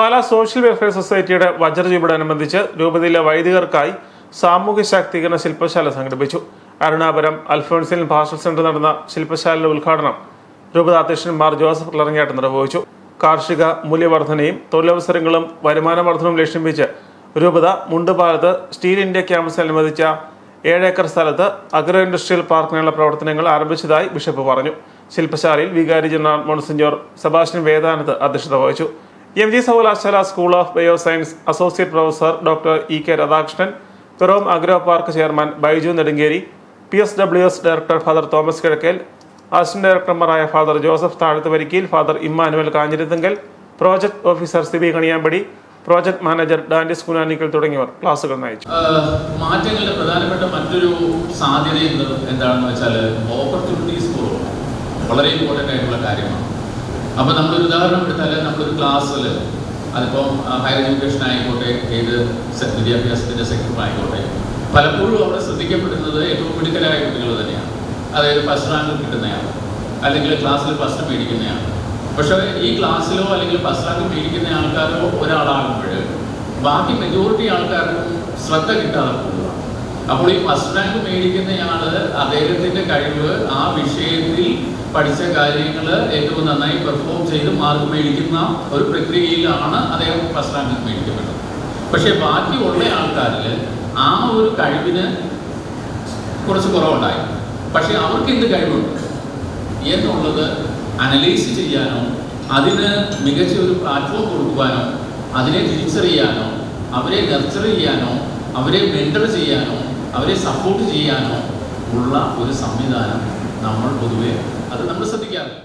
Pala social welfare സൊസൈറ്റിയുടെ വജ്രജൂബിയോടനുബന്ധിച്ച് രൂപതയിലെ വൈദികർക്കായി സാമൂഹ്യ ശാക്തീകരണ ശില്പശാല സംഘടിപ്പിച്ചു. അരുണാപുരം അൽഫോൺസിൽ ഭാഷ സെന്റർ നടന്ന ശില്പശാലയുടെ ഉദ്ഘാടനം രൂപത അധ്യക്ഷൻ മാർ ജോസഫ് ഇളറങ്ങാട്ട് നിർവഹിച്ചു. കാർഷിക മൂല്യവർദ്ധനയും തൊഴിലവസരങ്ങളും വരുമാന വർധനവും ലക്ഷ്യം വെച്ച് രൂപത മുണ്ടുപാലത്ത് സ്റ്റീൽ ഇന്ത്യ ക്യാമ്പസിൽ അനുവദിച്ച ഏഴേക്കർ സ്ഥലത്ത് അഗ്രോ ഇൻഡസ്ട്രിയൽ പാർക്കിനുള്ള പ്രവർത്തനങ്ങൾ ആരംഭിച്ചതായി ബിഷപ്പ് പറഞ്ഞു. ശില്പശാലയിൽ വികാരി ജനറൽ മോൺസിഞ്ഞോർ സെബാസ്റ്റ്യൻ വേദാനത്ത് അധ്യക്ഷത വഹിച്ചു. എം ജി സർവകലാശാല school of bio science associate professor doctor E K Radhakrishnan തുറോം agro park chairman Baiju Nedunkeri P S W S director father Thomas Kizhakkel assistant ഡയറക്ടർമാരായ father Joseph Thazhathuvarickal father Emmanuel Kanjirathinkal project officer Sibi Kaniyampady project manager Dandis Kunanickal തുടങ്ങിയവർ ക്ലാസുകൾ നയിച്ചു. മാറ്റങ്ങളുടെ പ്രധാനപ്പെട്ട മറ്റൊരു സാധ്യത എന്ത് എന്താണെന്ന് വെച്ചാൽ ഓപ്പർച്യൂണിറ്റീസ് വളരെ ഇമ്പോർട്ടന്റ് ആയിട്ടുള്ള കാര്യമാണ്. അപ്പോൾ നമ്മളൊരു ഉദാഹരണം എടുത്താൽ നമ്മളൊരു ക്ലാസ്സിൽ അതിപ്പോൾ ഹയർ എഡ്യൂക്കേഷൻ ആയിക്കോട്ടെ ഏത് വിദ്യാഭ്യാസത്തിന്റെ സെക്ടർ ആയിക്കോട്ടെ പലപ്പോഴും അവിടെ ശ്രദ്ധിക്കപ്പെടുന്നത് ഏറ്റവും മിടുക്കരായ കുട്ടികൾ തന്നെയാണ്. അതായത് ഫസ്റ്റ് റാങ്ക് കിട്ടുന്നയാണ് അല്ലെങ്കിൽ ക്ലാസ്സിൽ ഫസ്റ്റ് മേടിക്കുന്നയാൾ. പക്ഷേ ഈ ക്ലാസ്സിലോ അല്ലെങ്കിൽ ഫസ്റ്റ് റാങ്ക് മേടിക്കുന്ന ആൾക്കാരോ ഒരാളാകുമ്പോൾ ബാക്കി മെജോറിറ്റി ആൾക്കാർക്കും ശ്രദ്ധ കിട്ടാതെ പോകുക അപ്പോൾ ഈ ഫസ്റ്റ് റാങ്ക് മേടിക്കുന്നയാൾ അദ്ദേഹത്തിന്റെ കഴിവ് ആ പഠിച്ച കാര്യങ്ങൾ ഏറ്റവും നന്നായി പെർഫോം ചെയ്ത് മാർക്ക് മേടിക്കുന്ന ഒരു പ്രക്രിയയിലാണ് അദ്ദേഹം ഫസ്റ്റ് റാങ്ക് മേടിക്കപ്പെട്ടത്. പക്ഷേ ബാക്കിയുള്ള ആൾക്കാരിൽ ആ ഒരു കഴിവിന് കുറച്ച് കുറവുണ്ടായി. പക്ഷേ അവർക്ക് എന്ത് കഴിവുണ്ട്? എന്നുള്ളത് അനലൈസ് ചെയ്യാനോ അതിന് മികച്ച ഒരു പ്ലാറ്റ്ഫോം കൊടുക്കുവാനോ അതിനെ തിരിച്ചറിയാനോ അവരെ നർച്ചർ ചെയ്യാനോ അവരെ മെന്റർ ചെയ്യാനോ അവരെ സപ്പോർട്ട് ചെയ്യാനോ ഉള്ള ഒരു സംവിധാനം നമ്മൾ പൊതുവെ അത് നമ്മൾ ശ്രദ്ധിക്കാറില്ല